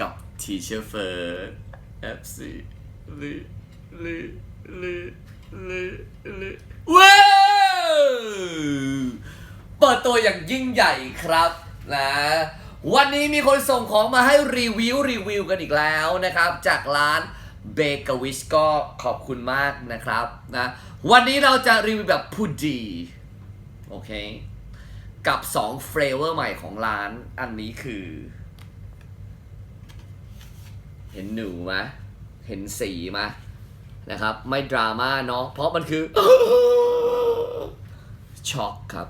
กับทีเชฟเฟอร์เอฟซีลืลืลืลืลืว้าวเปิดตัวอย่างยิ่งใหญ่ครับนะวันนี้มีคนส่งของมาให้รีวิวรีวิวกันอีกแล้วนะครับ จากร้านเบเกอร์วิชก็ขอบคุณมากนะครับนะวันนี้เราจะรีวิวแบบพูดดี โอเค กับ 2 เฟรเวอร์ใหม่ของร้านอันนี้คือ เห็นหนูไหมเห็นสีไหมนะครับ ไม่ดราม่าเนาะเพราะมันคือช็อกครับ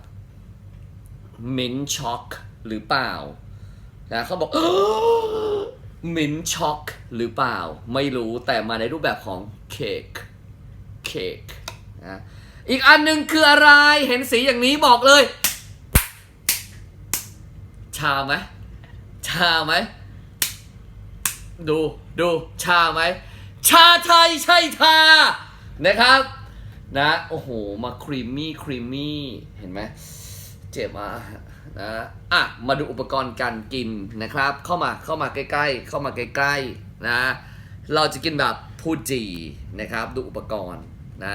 มินช็อกหรือเปล่านะเขาบอกมินช็อกหรือเปล่า ไม่รู้แต่มาในรูปแบบของเค้กเค้กนะอีกอันหนึ่งคืออะไรเห็นสีอย่างนี้บอกเลย ชาไหมชาไหม ดูดูชาไหม ชาไทยใช่ชานะครับนะโอ้โห มาครีมมี่ครีมมี่เห็นไหมเจ็บมานะอะ มาดูอุปกรณ์การกินนะครับ เข้ามาเข้ามาใกล้ ๆ เข้ามาใกล้ๆนะเราจะกินแบบพูดจีนะครับ ดูอุปกรณ์นะ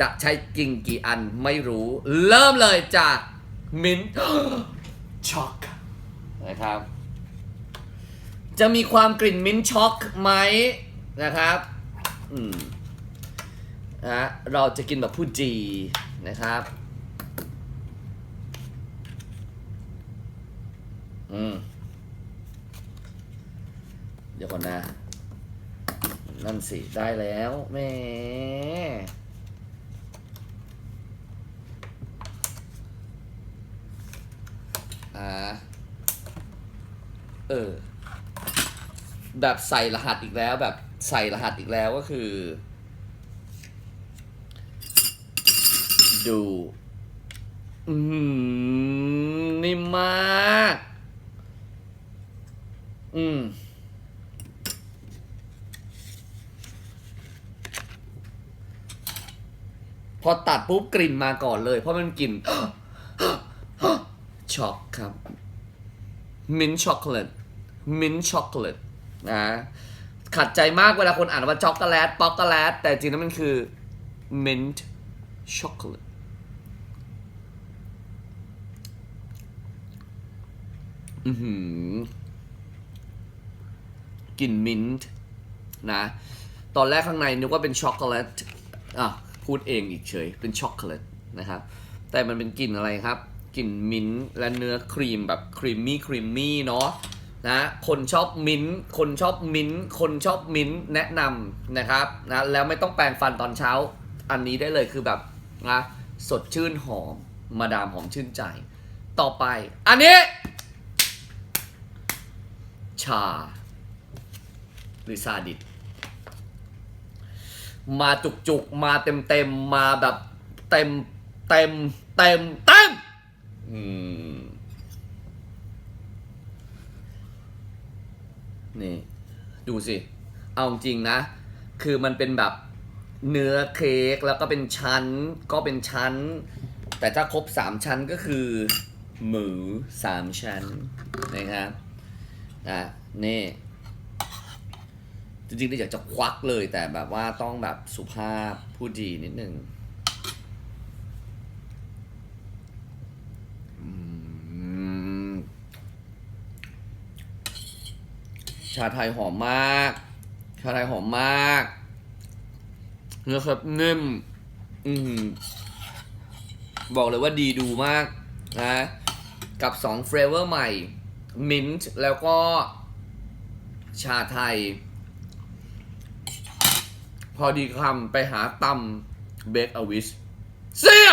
จะใช้กินกี่อันไม่รู้ เริ่มเลยจากมินช็อกนะครับ จะมีความกลิ่นมิ้นท์ช็อกไหมนะครับอืมนะเราจะกินแบบพูดจีนะครับอืมเดี๋ยวก่อนนะ นั่นสิได้แล้วแม่อ่าเออ แบบใส่รหัสอีกแล้ว แบบใส่รหัสอีกแล้วก็คือ ดูอืมนิ่มมาก อืมพอตัดปุ๊บกลิ่นมาก่อนเลย เพราะมันกลิ่นช็อกครับ มินช็อกโกแลตมินช็อกโกแลต นะขัดใจมากเวลาคนอ่านว่าช็อกโกแลตป๊อกโกแลตแต่จริงๆแล้วมันคือ mint chocolate อือหือกลิ่นมินท์นะ ตอนแรกข้างในนึกว่าเป็นช็อกโกแลตอะพูดเองอีกเฉย เป็นช็อกโกแลตนะครับ แต่มันเป็นกลิ่นอะไรครับ กลิ่นมิ้นท์และเนื้อครีมแบบครีมมี่ครีมมี่เนาะ นะคนชอบมิ้นคนชอบมิ้นคนชอบมิ้นแนะนำนะครับนะแล้วไม่ต้องแปรงฟันตอนเช้า อันนี้ได้เลยคือแบบนะสดชื่นหอมมาดามหอมชื่นใจ ต่อไป อันนี้ ชา หรือซาดิสมาจุกจุกๆมาเต็มเต็มๆ มาแบบเต็มเต็มเต็มเต็มอืม นี่ ดูสิ เอาจริงนะ คือมันเป็นแบบเนื้อเค้กแล้วก็เป็นชั้นก็เป็นชั้น แต่ถ้าครบสามชั้นก็คือ หมูสามชั้นนะครับอะนี่จริงๆก็อยากจะควักเลยแต่แบบว่าต้องแบบสุภาพพูดดีนิดนึงอืม ชาไทยหอมมาก ชาไทยหอมมาก เนื้อครับนิ่ม อืมบอกเลยว่าดีดูมากนะกับ2เฟรเวอร์ใหม่ มิ้นท์แล้วก็ ชาไทย พอดีคำไปหาตำเบคอวิชเสีย